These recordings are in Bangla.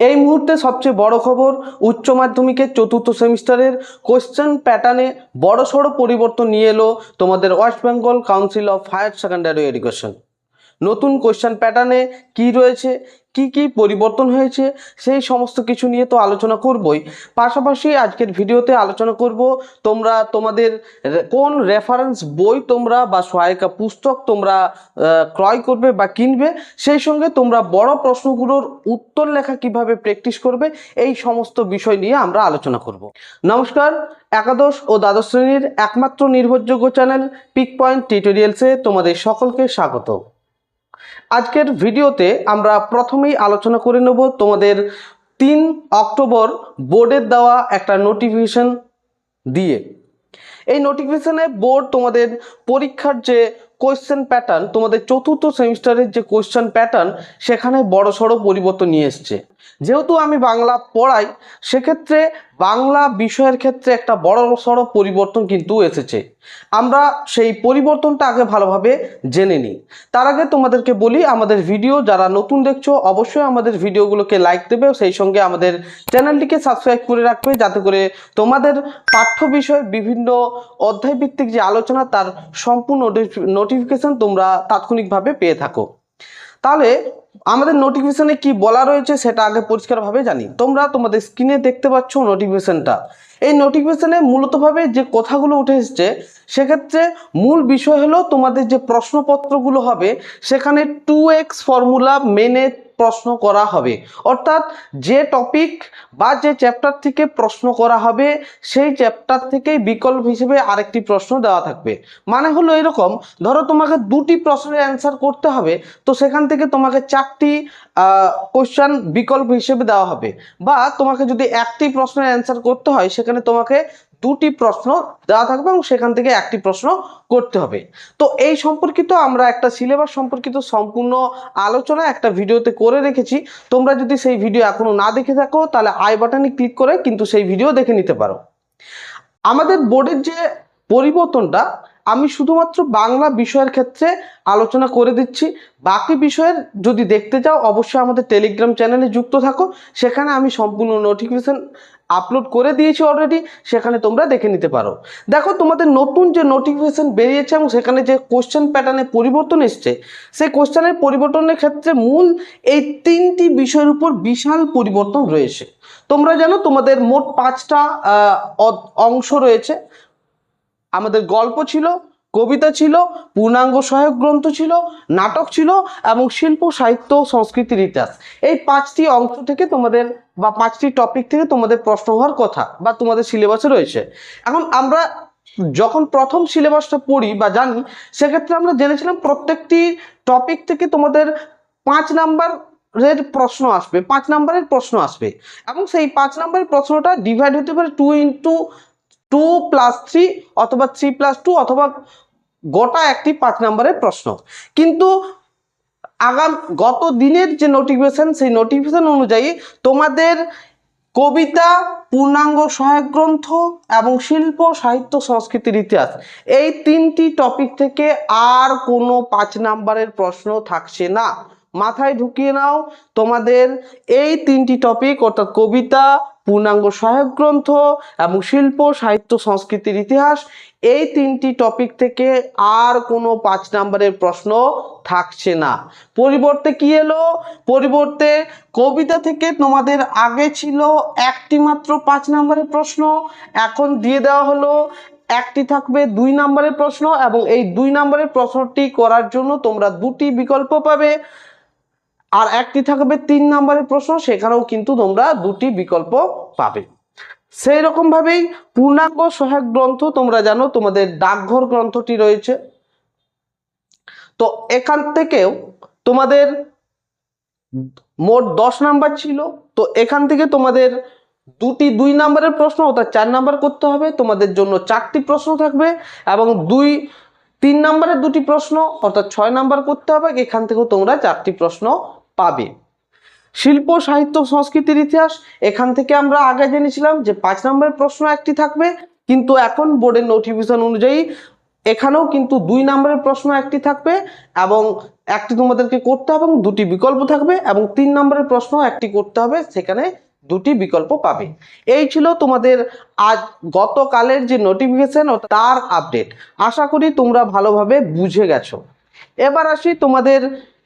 এই মুহূর্তে সবচেয়ে বড় খবর উচ্চ মাধ্যমিকের চতুর্থ সেমিস্টারের কোশ্চেন প্যাটার্নে বড়সড় পরিবর্তন নিয়ে এলো তোমাদের West Bengal Council of Higher Secondary Education নতুন কোশ্চেন প্যাটার্নে কি রয়েছে? কি কি পরিবর্তন হয়েছে সেই সমস্ত কিছু নিয়ে তো আলোচনা করবই। পাশাপাশি আজকের ভিডিওতে আলোচনা করব তোমরা তোমাদের কোন রেফারেন্স বই তোমরা বা সহায়িকা পুস্তক তোমরা ক্রয় করবে বা কিনবে, সেই সঙ্গে তোমরা বড় প্রশ্নগুলোর উত্তর লেখা কীভাবে প্র্যাকটিস করবে, এই সমস্ত বিষয় নিয়ে আমরা আলোচনা করব। নমস্কার, একাদশ ও দ্বাদশ শ্রেণির একমাত্র নির্ভরযোগ্য চ্যানেল পিক পয়েন্ট টিউটোরিয়ালসে তোমাদের সকলকে স্বাগত আজকের ভিডিওতে আমরা প্রথমেই আলোচনা করে নেব তোমাদের তিন অক্টোবর বোর্ডের দেওয়া একটা নোটিফিকেশন দিয়ে। এই নোটিফিকেশনে বোর্ড তোমাদের পরীক্ষার যে কোয়েশ্চেন প্যাটার্ন তোমাদের চতুর্থ সেমিস্টারের যে কোয়েশ্চেন প্যাটার্ন সেখানে বড়সড় পরিবর্তন নিয়ে এসছে। যেহেতু আমি বাংলা পড়াই, সেক্ষেত্রে বাংলা বিষয়ের ক্ষেত্রে একটা বড় সড়ো পরিবর্তন কিন্তু এসেছে। আমরা সেই পরিবর্তনটা আগে ভালোভাবে জেনে নিই। তার আগে তোমাদেরকে বলি, আমাদের ভিডিও যারা নতুন দেখছ, অবশ্যই আমাদের ভিডিওগুলোকে লাইক দেবে, সেই সঙ্গে আমাদের চ্যানেলটিকে সাবস্ক্রাইব করে রাখবে, যাতে করে তোমাদের পাঠ্য বিষয়ের বিভিন্ন অধ্যায়ভিত্তিক যে আলোচনা, তার সম্পূর্ণ নোটিফিকেশন তোমরা তাৎক্ষণিকভাবে পেয়ে থাকো। তাহলে আমাদের নোটিফিকেশনে কি বলা রয়েছে সেটা আগে পরিষ্কারভাবে জানি। তোমরা তোমাদের স্ক্রিনে দেখতে পাচ্ছ নোটিফিকেশনটা এই নোটিফিকেশনে মূলতভাবে যে কথাগুলো উঠে এসছে, সেক্ষেত্রে মূল বিষয় হলো তোমাদের যে প্রশ্নপত্রগুলো হবে, সেখানে টু এক্স ফর্মুলা মেনে প্রশ্ন করা হবে। অর্থাৎ যে টপিক বা যে চ্যাপ্টার থেকে প্রশ্ন করা হবে, সেই চ্যাপ্টার থেকেই বিকল্প হিসেবে আরেকটি প্রশ্ন দেওয়া থাকবে। মানে হলো এরকম, ধরো তোমাকে দুটি প্রশ্নের অ্যান্সার করতে হবে, তো সেখান থেকে তোমাকে চারটি কোশ্চান বিকল্প হিসেবে দেওয়া হবে। বা তোমাকে যদি একটি প্রশ্নের অ্যান্সার করতে হয়, সেখানে তোমাকে দুটি প্রশ্ন দেওয়া থাকবে এবং সেখান থেকে একটি প্রশ্ন করতে হবে। তো এই সম্পর্কিত আমরা একটা সিলেবাস সম্পর্কিত সম্পূর্ণ আলোচনা একটা ভিডিওতে করে রেখেছি। তোমরা যদি সেই ভিডিও এখনও না দেখে থাকো, তাহলে আই বাটনে ক্লিক করে কিন্তু সেই ভিডিও দেখে নিতে পারো। আমাদের বোর্ডের যে পরিবর্তনটা আমি শুধুমাত্র বাংলা বিষয়ের ক্ষেত্রে আলোচনা করে দিচ্ছি। বাকি বিষয়ের যদি দেখতে চাও, অবশ্যই আমাদের টেলিগ্রাম চ্যানেলে যুক্ত থাকো। সেখানে আমি সম্পূর্ণ নোটিফিকেশান আপলোড করে দিয়েছি অলরেডি সেখানে তোমরা দেখে নিতে পারো। দেখো, তোমাদের নতুন যে নোটিফিকেশান বেরিয়েছে এবং সেখানে যে কোশ্চেন প্যাটার্নে পরিবর্তন এসছে, সেই কোশ্চেনের পরিবর্তনের ক্ষেত্রে মূল এই তিনটি বিষয়ের উপর বিশাল পরিবর্তন রয়েছে। তোমরা জানো, তোমাদের মোট পাঁচটা অংশ রয়েছে। আমাদের গল্প ছিল, কবিতা ছিল, পূর্ণাঙ্গ সহায়ক গ্রন্থ ছিল, নাটক ছিল এবং শিল্প, সাহিত্য, সংস্কৃতির ইতিহাস। এই পাঁচটি অংশ থেকে তোমাদের বা পাঁচটি টপিক থেকে তোমাদের প্রশ্ন হওয়ার কথা বা তোমাদের সিলেবাসে রয়েছে। এখন আমরা যখন প্রথম সিলেবাসটা পড়ি বা জানি, সেক্ষেত্রে আমরা জেনেছিলাম প্রত্যেকটি টপিক থেকে তোমাদের পাঁচ নাম্বার প্রশ্ন আসবে, পাঁচ নাম্বারের প্রশ্ন আসবে। এবং সেই পাঁচ নাম্বারের প্রশ্নটা ডিভাইড হতে পারে two into two plus three অথবা থ্রি প্লাস টু অথবা গোটা একটি পাঁচ নম্বরের প্রশ্ন। কিন্তু আগাম, গত দিনের যে নোটিফিকেশন সেই নোটিফিকেশন অনুযায়ী তোমাদের কবিতা, পূর্ণাঙ্গ সহায়ক গ্রন্থ এবং শিল্প, সাহিত্য সংস্কৃতির ইতিহাস, এই তিনটি টপিক থেকে আর কোনো পাঁচ নাম্বারের প্রশ্ন থাকছে না। মাথায় ঢুকিয়ে নাও, তোমাদের এই তিনটি টপিক অর্থাৎ কবিতা পূর্ণাঙ্গ সহায়ক গ্রন্থ এবং শিল্প, সাহিত্য, সংস্কৃতির ইতিহাস, এই তিনটি টপিক থেকে আর কোনো পাঁচ নাম্বারের প্রশ্ন থাকছে না। পরিবর্তে কি এলো? পরিবর্তে কবিতা থেকে তোমাদের আগে ছিল একটি মাত্র পাঁচ নাম্বারের প্রশ্ন, এখন দিয়ে দেওয়া হলো একটি থাকবে দুই নাম্বারের প্রশ্ন এবং এই দুই নাম্বারের প্রশ্নটি করার জন্য তোমরা দুটি বিকল্প পাবে। আর একটি থাকবে তিন নম্বরের প্রশ্ন, সেখানেও কিন্তু তোমরা দুটি বিকল্প পাবে। সেই রকম ভাবেই পূর্ণাঙ্গ সহায়ক গ্রন্থ তোমরা জানো, তোমাদের ডাকঘর গ্রন্থটি রয়েছে। তো এখান থেকেও তোমাদের মোট দশ নাম্বার ছিল, তো এখান থেকে তোমাদের দুটি দুই নাম্বারের প্রশ্ন, অর্থাৎ চার নাম্বার করতে হবে। তোমাদের জন্য চারটি প্রশ্ন থাকবে এবং দুই, তিন নাম্বারের দুটি প্রশ্ন, অর্থাৎ ছয় নাম্বার করতে হবে। এখান থেকেও তোমরা চারটি প্রশ্ন পাবে। শিল্প, সাহিত্য, সংস্কৃতির ইতিহাস, এখান থেকে আমরা আগে জেনেছিলাম যে পাঁচ নম্বরের প্রশ্ন একটি থাকবে, কিন্তু এখন বোর্ডের নোটিফিকেশন অনুযায়ী এখানেও কিন্তু দুই নম্বরের প্রশ্ন একটি থাকবে এবং একটি তোমাদেরকে করতে হবে এবং দুটি বিকল্প থাকবে এবং তিন নম্বরের প্রশ্ন একটি করতে হবে, সেখানে দুটি বিকল্প পাবে। এই ছিল তোমাদের আজ গতকালের যে নোটিফিকেশন ও তার আপডেট আশা করি তোমরা ভালোভাবে বুঝে গেছো। এবার আসি তোমাদের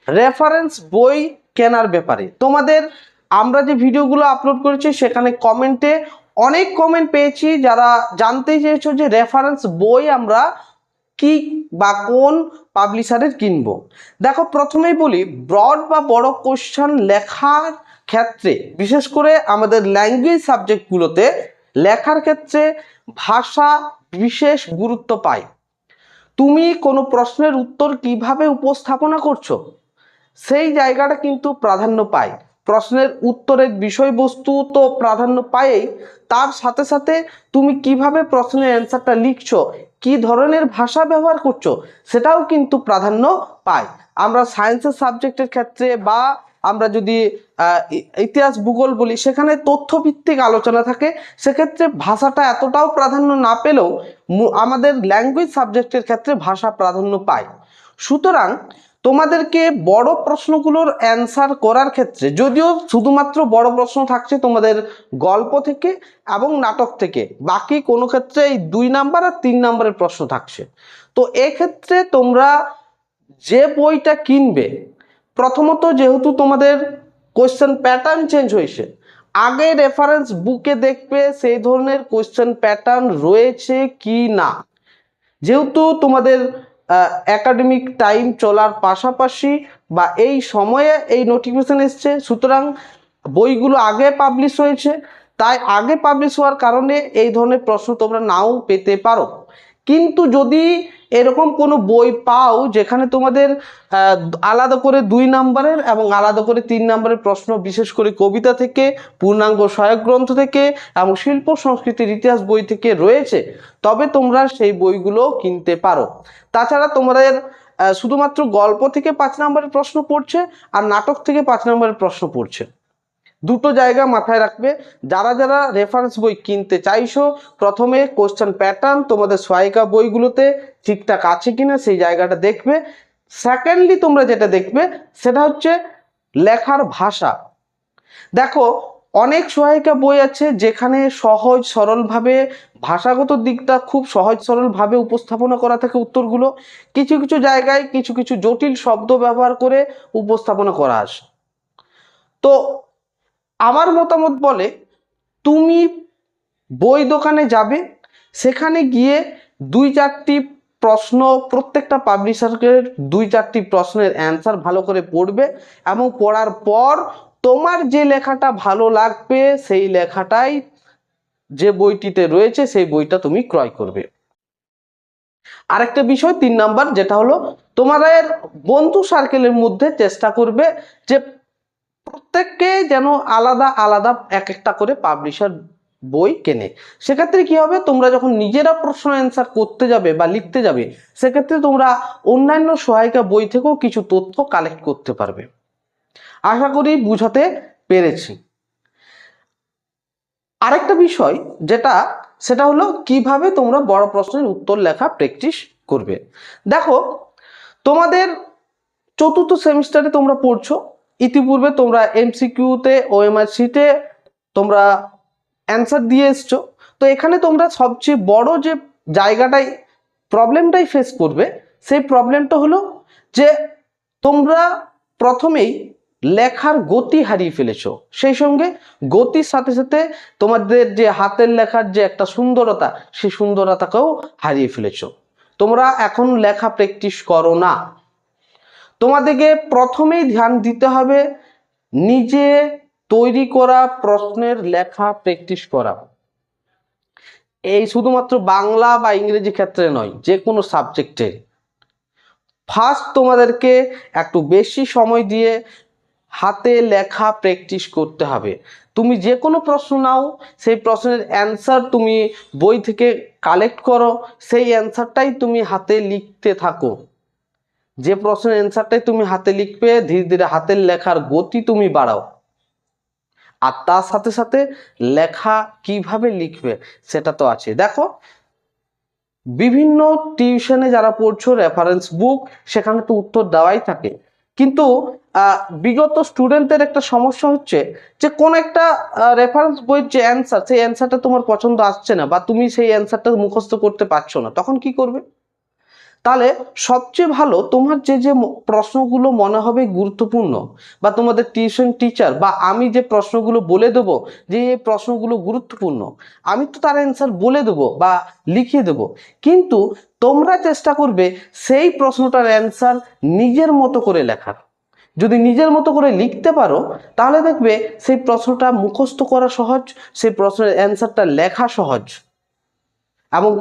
রেফারেন্স বই কেনার ব্যাপারে। তোমাদের, আমরা যে ভিডিওগুলো আপলোড করেছি, সেখানে কমেন্টে অনেক কমেন্ট পেয়েছি যারা জানতে চেয়েছো যে রেফারেন্স বই আমরা কি বা কোন পাবলিশারের কিনবো। দেখো, প্রথমেই বলি ব্রড বা বড় কোশ্চেন লেখার ক্ষেত্রে, বিশেষ করে আমাদের ল্যাঙ্গুয়েজ সাবজেক্টগুলোতে লেখার ক্ষেত্রে ভাষা বিশেষ গুরুত্ব পায়। তুমি কোনো প্রশ্নের উত্তর কীভাবে উপস্থাপনা করছ? সেই জায়গাটা কিন্তু প্রাধান্য পায়। প্রশ্নের উত্তরের বিষয়বস্তু তো প্রাধান্য পায়েই। তার সাথে সাথে তুমি কীভাবে প্রশ্নের অ্যান্সারটা লিখছো, কি ধরনের ভাষা ব্যবহার করছ, সেটাও কিন্তু প্রাধান্য পায়। আমরা সায়েন্সের সাবজেক্টের ক্ষেত্রে বা আমরা যদি ইতিহাস, ভূগোল বলি, সেখানে তথ্যভিত্তিক আলোচনা থাকে। সেক্ষেত্রে ভাষাটা এতটাও প্রাধান্য না পেলেও আমাদের ল্যাঙ্গুয়েজ সাবজেক্টের ক্ষেত্রে ভাষা প্রাধান্য পায়। সুতরাং তোমাদেরকে বড় প্রশ্নগুলোর অ্যান্সার করার ক্ষেত্রে, যদিও শুধুমাত্র বড় প্রশ্ন থাকছে তোমাদের গল্প থেকে এবং নাটক থেকে, বাকি কোনো ক্ষেত্রে এই দুই নাম্বার আর তিন নাম্বারের প্রশ্ন থাকছে। তো এক্ষেত্রে তোমরা যে বইটা কিনবে, প্রথমত যেহেতু তোমাদের কোয়েশ্চেন প্যাটার্ন চেঞ্জ হয়েছে, আগে রেফারেন্স বুকে দেখবে সেই ধরনের কোয়েশ্চেন প্যাটার্ন রয়েছে কি না। যেহেতু তোমাদের একাডেমিক টাইম চলার পাশাপাশি বা এই সময়ে এই নোটিফিকেশান এসছে। সুতরাং বইগুলো আগে পাবলিশ হয়েছে। তাই আগে পাবলিশ হওয়ার কারণে এই ধরনের প্রশ্ন তোমরা নাও পেতে পারো। কিন্তু যদি এরকম কোনো বই পাও যেখানে তোমাদের আলাদা করে দুই নাম্বারের এবং আলাদা করে তিন নাম্বারের প্রশ্ন, বিশেষ করে কবিতা থেকে, পূর্ণাঙ্গ সহায়ক গ্রন্থ থেকে এবং শিল্প, সংস্কৃতির ইতিহাস বই থেকে রয়েছে, তবে তোমরা সেই বইগুলো কিনতে পারো। তাছাড়া তোমাদের শুধুমাত্র গল্প থেকে পাঁচ নম্বরের প্রশ্ন পড়ছে আর নাটক থেকে পাঁচ নম্বরের প্রশ্ন পড়ছে। দুটো জায়গা মাথায় রাখবে। যারা যারা রেফারেন্স বই কিনতে চাইছো, প্রথমে কোশ্চেন প্যাটার্ন তোমাদের সহায়িকা বইগুলোতে ঠিকঠাক আছে কিনা সেই জায়গাটা দেখবে। সেকেন্ডলি তোমরা যেটা দেখবে, সেটা হচ্ছে লেখার ভাষা। দেখো, অনেক সহায়িকা বই আছে যেখানে সহজ সরলভাবে, ভাষাগত দিকটা খুব সহজ সরলভাবে উপস্থাপনা করা থাকে উত্তরগুলো। কিছু কিছু জায়গায় কিছু কিছু জটিল শব্দ ব্যবহার করে উপস্থাপনা করা আসে। তো আমার মতামত বলে, তুমি বই দোকানে যাবে, সেখানে গিয়ে দুই চারটি প্রশ্ন, প্রত্যেকটা পাবলিশারের দুই চারটি প্রশ্নের অ্যান্সার ভালো করে পড়বে এবং পড়ার পর তোমার যে লেখাটা ভালো লাগবে, সেই লেখাটাই যে বইটিতে রয়েছে, সেই বইটা তুমি ক্রয় করবে। আরেকটা বিষয়, তিন নাম্বার, যেটা হলো, তোমাদের বন্ধু সার্কেলের মধ্যে চেষ্টা করবে যে প্রত্যেককে যেন আলাদা আলাদা এক একটা করে পাবলিশার বই কেনে। সেক্ষেত্রে কি হবে? তোমরা যখন নিজেরা প্রশ্ন অ্যান্সার করতে যাবে বা লিখতে যাবে, সেক্ষেত্রে তোমরা অন্যান্য সহায়িকা বই থেকেও কিছু তথ্য কালেক্ট করতে পারবে। আশা করি বুঝাতে পেরেছি। আরেকটা বিষয় যেটা, সেটা হলো কীভাবে তোমরা বড় প্রশ্নের উত্তর লেখা প্র্যাকটিস করবে। দেখো, তোমাদের চতুর্থ সেমিস্টারে তোমরা পড়ছো ইতিপূর্বে তোমরা এমসিকিউতে ওএমআর শিটে তোমরা অ্যান্সার দিয়ে এসছো। তো এখানে তোমরা সবচেয়ে বড় যে জায়গাটাই প্রবলেমটাই ফেস করবে, সেই প্রবলেমটা হলো যে তোমরা প্রথমেই লেখার গতি হারিয়ে ফেলেছো। সেই সঙ্গে গতির সাথে সাথে তোমাদের যে হাতের লেখার যে একটা সুন্দরতা, সেই সুন্দরতাকেও হারিয়ে ফেলেছো। তোমরা এখন লেখা প্র্যাকটিস করো না। তোমাদেরকে প্রথমেই ধ্যান দিতে হবে নিজে তৈরি করা প্রশ্নের লেখা প্র্যাকটিস করা। এই শুধুমাত্র বাংলা বা ইংরেজি ক্ষেত্রে নয়, যে কোনো সাবজেক্টে ফার্স্ট তোমাদেরকে একটু বেশি সময় দিয়ে হাতে লেখা প্র্যাকটিস করতে হবে। তুমি যে কোনো প্রশ্ন নাও, সেই প্রশ্নের অ্যান্সার তুমি বই থেকে কালেক্ট করো, সেই অ্যান্সারটাই তুমি হাতে লিখতে থাকো। যে প্রশ্নের অ্যান্সারটাই তুমি হাতে লিখবে, ধীরে ধীরে হাতের লেখার গতি তুমি বাড়াও। আর তার সাথে সাথে লেখা কীভাবে লিখবে সেটা তো আছে। দেখো, বিভিন্ন টিউশনে যারা পড়ছো রেফারেন্স বুক সেখানে তো উত্তর দেওয়াই থাকে। কিন্তু বিগত স্টুডেন্টদের একটা সমস্যা হচ্ছে যে, কোন একটা রেফারেন্স বইয়ের যে অ্যান্সার সেই অ্যান্সারটা তোমার পছন্দ আসছে না বা তুমি সেই অ্যান্সারটা মুখস্থ করতে পারছ না, তখন কি করবে? তাহলে সবচেয়ে ভালো তোমার যে যে প্রশ্নগুলো মনে হবে গুরুত্বপূর্ণ বা তোমাদের টিউশন টিচার বা আমি যে প্রশ্নগুলো বলে দেবো যে, এই প্রশ্নগুলো গুরুত্বপূর্ণ, আমি তো তার অ্যান্সার বলে দেবো বা লিখিয়ে দেবো। কিন্তু তোমরা চেষ্টা করবে সেই প্রশ্নটার অ্যান্সার নিজের মতো করে লেখার। যদি নিজের মতো করে লিখতে পারো, তাহলে দেখবে সেই প্রশ্নটা মুখস্থ করা সহজ, সেই প্রশ্নের অ্যান্সারটা লেখা সহজ। এবং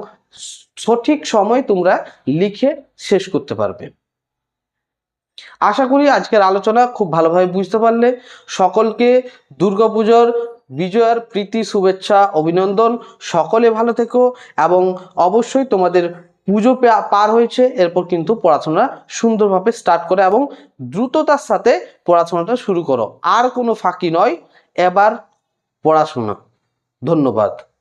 সঠিক সময় তোমরা লিখে শেষ করতে পারবে। আশা করি আজকের আলোচনা খুব ভালোভাবে বুঝতে পারলে। সকলকে দুর্গাপুজোর বিজয়ার প্রীতি, শুভেচ্ছা, অভিনন্দন। সকলে ভালো থেকো এবং অবশ্যই তোমাদের পুজো পার হয়েছে। এরপর কিন্তু পড়াশোনা সুন্দরভাবে স্টার্ট করে এবং দ্রুততার সাথে পড়াশোনাটা শুরু করো। আর কোনো ফাঁকি নয়। এবার পড়াশোনা। ধন্যবাদ।